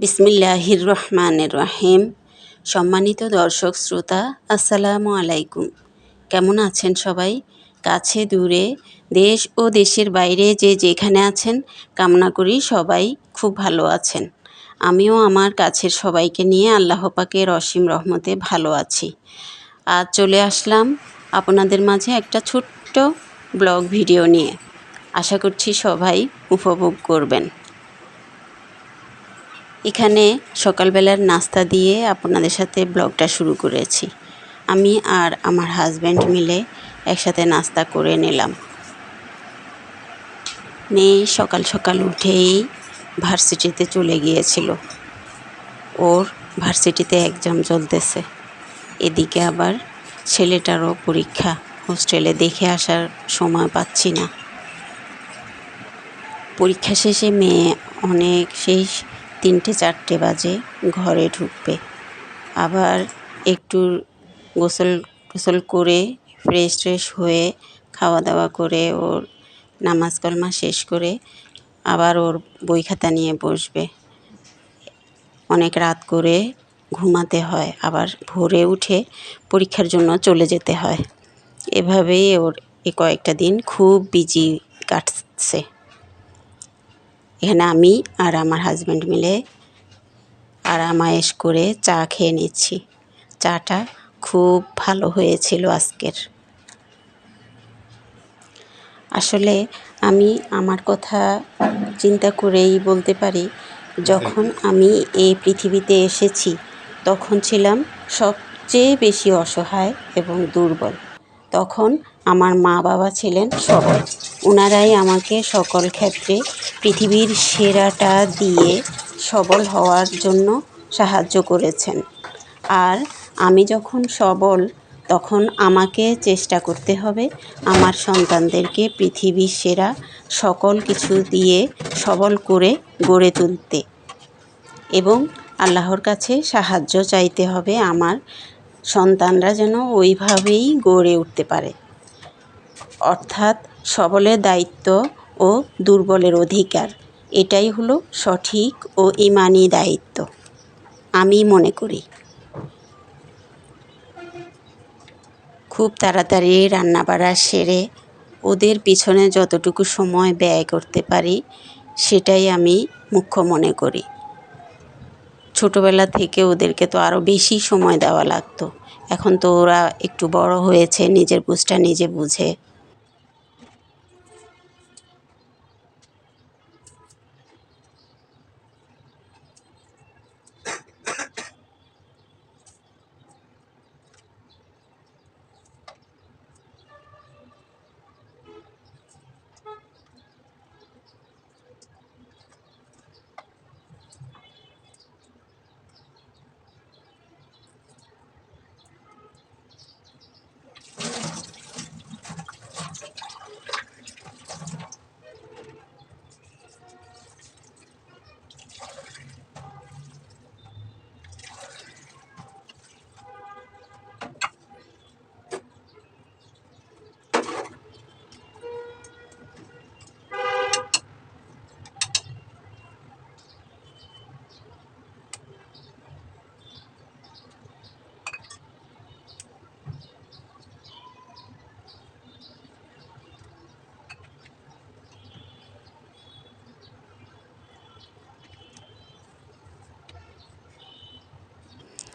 বিসমিল্লাহির রহমানের রহিম সম্মানিত দর্শক, শ্রোতা, আসসালামু আলাইকুম। কেমন আছেন সবাই? কাছে, দূরে, দেশ ও দেশের বাইরে যে যেখানে আছেন, কামনা করি সবাই খুব ভালো আছেন। আমিও আমার কাছের সবাইকে নিয়ে আল্লাহ পাকের অসীম রহমতে ভালো আছি। আজ চলে আসলাম আপনাদের মাঝে একটা ছোট্ট ব্লগ ভিডিও নিয়ে। আশা করছি সবাই উপভোগ করবেন। এখানে সকালবেলার নাস্তা দিয়ে আপনাদের সাথে ব্লগটা শুরু করেছি। আমি আর আমার হাজব্যান্ড মিলে একসাথে নাস্তা করে নিলাম। মেয়ে সকাল সকাল উঠেই ভার্সিটিতে চলে গিয়েছিল। ওর ভার্সিটিতে এক্সাম চলতেছে। এদিকে আবার ছেলেটারও পরীক্ষা। হোস্টেলে দেখে আসার সময় পাচ্ছি না। পরীক্ষা শেষে মেয়ে অনেক সেই তিনটে চারটে বাজে ঘরে ঢুকবে। আবার একটু গোসল টোসল করে ফ্রেশ ট্রেশ হয়ে খাওয়া দাওয়া করে ওর নামাজ কলমা শেষ করে আবার ওর বই খাতা নিয়ে বসবে। অনেক রাত করে ঘুমাতে হয়, আবার ভোরে উঠে পরীক্ষার জন্য চলে যেতে হয়। এভাবেই ওর এ কয়েকটা দিন খুব বিজি কাটছে। এখানে আমি আর আমার হাজব্যান্ড মিলে আরামায়েশ করে চা খেয়ে নিচ্ছি। চাটা খুব ভালো হয়েছিল আজকের। আসলে আমি আমার কথা চিন্তা করেই বলতে পারি, যখন আমি এই পৃথিবীতে এসেছি, তখন ছিলাম সবচেয়ে বেশি অসহায় এবং দুর্বল। তখন আমার মা বাবা ছিলেন। সবল ওনারাই আমাকে সকল ক্ষেত্রে পৃথিবীর সেরাটা দিয়ে সবল হওয়ার জন্য সাহায্য করেছেন। আর আমি যখন সবল তখন আমাকে চেষ্টা করতে হবে আমার সন্তানদেরকে পৃথিবীর সেরা সকল কিছু দিয়ে সবল করে গড়ে তুলতে। এবং আল্লাহর কাছে সাহায্য চাইতে হবে আমার সন্তানরা যেন ওইভাবেই গড়ে উঠতে পারে। অর্থাৎ সবলের দায়িত্ব ও দুর্বলের অধিকার। এটাই হলো সঠিক ও ইমানি দায়িত্ব, আমি মনে করি। খুব তাড়াতাড়ি রান্নাবাড়া সেরে ওদের পিছনে যতটুকু সময় ব্যয় করতে পারি, সেটাই আমি মুখ্য মনে করি। ছোটোবেলা থেকে ওদেরকে তো আরও বেশি সময় দেওয়া লাগতো। এখন তো ওরা একটু বড় হয়েছে, নিজের বুঝটা নিজে বুঝে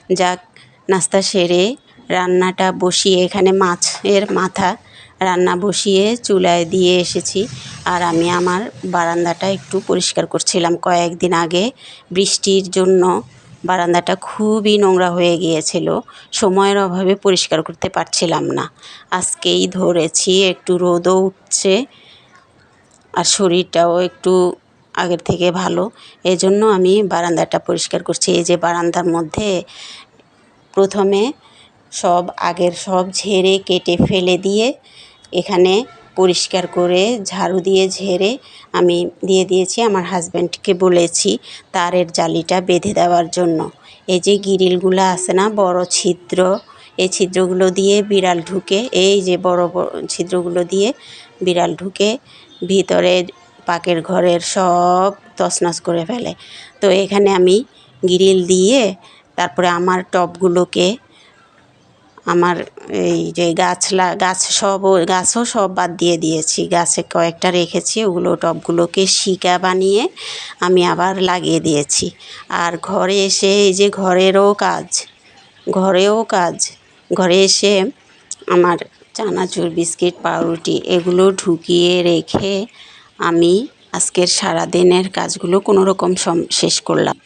যাক, নাস্তা সেরে রান্নাটা বসিয়ে এখানে মাছের মাথা রান্না বসিয়ে চুলায় দিয়ে এসেছি। আর আমি আমার বারান্দাটা একটু পরিষ্কার করছিলাম। কয়েকদিন আগে বৃষ্টির জন্য বারান্দাটা খুবই নোংরা হয়ে গিয়েছিল। সময়ের অভাবে পরিষ্কার করতে পারছিলাম না। আজকেই ধরেছি, একটু রোদও উঠছে আর শরীরটাও একটু আগের থেকে ভালো। এজন্য আমি বারান্দাটা পরিষ্কার করছি। এই যে বারান্দার মধ্যে প্রথমে সব আগের সব ঝেড়ে কেটে ফেলে দিয়ে এখানে পরিষ্কার করে ঝাড়ু দিয়ে ঝেড়ে আমি দিয়ে দিয়েছি। আমার হাজব্যান্ডকে বলেছি তারের জালিটা বেঁধে দেওয়ার জন্য। এই যে গিরিলগুলো আছে না, বড় ছিদ্র, এই ছিদ্রগুলো দিয়ে বিড়াল ঢুকে, এই যে বড় বড় ছিদ্রগুলো দিয়ে বিড়াল ঢুকে ভিতরে পাকের ঘরের সব তছনছ করে ফেলে। তো এখানে আমি গ্রিল দিয়ে তারপরে আমার টবগুলোকে, আমার এই যে গাছ লা, গাছ সব, গাছও সব বাদ দিয়ে দিয়েছি। গাছে কয়েকটা রেখেছি, ওগুলো টবগুলোকে শিকা বানিয়ে আমি আবার লাগিয়ে দিয়েছি। আর ঘরে এসে এই যে ঘরেরও কাজ, ঘরেও কাজ, ঘরে এসে আমার চানাচুর, বিস্কিট, পাউরুটি এগুলো ঢুকিয়ে রেখে আমি আজকের সারাদিনের কাজগুলো কোনোরকম সম শেষ করলাম।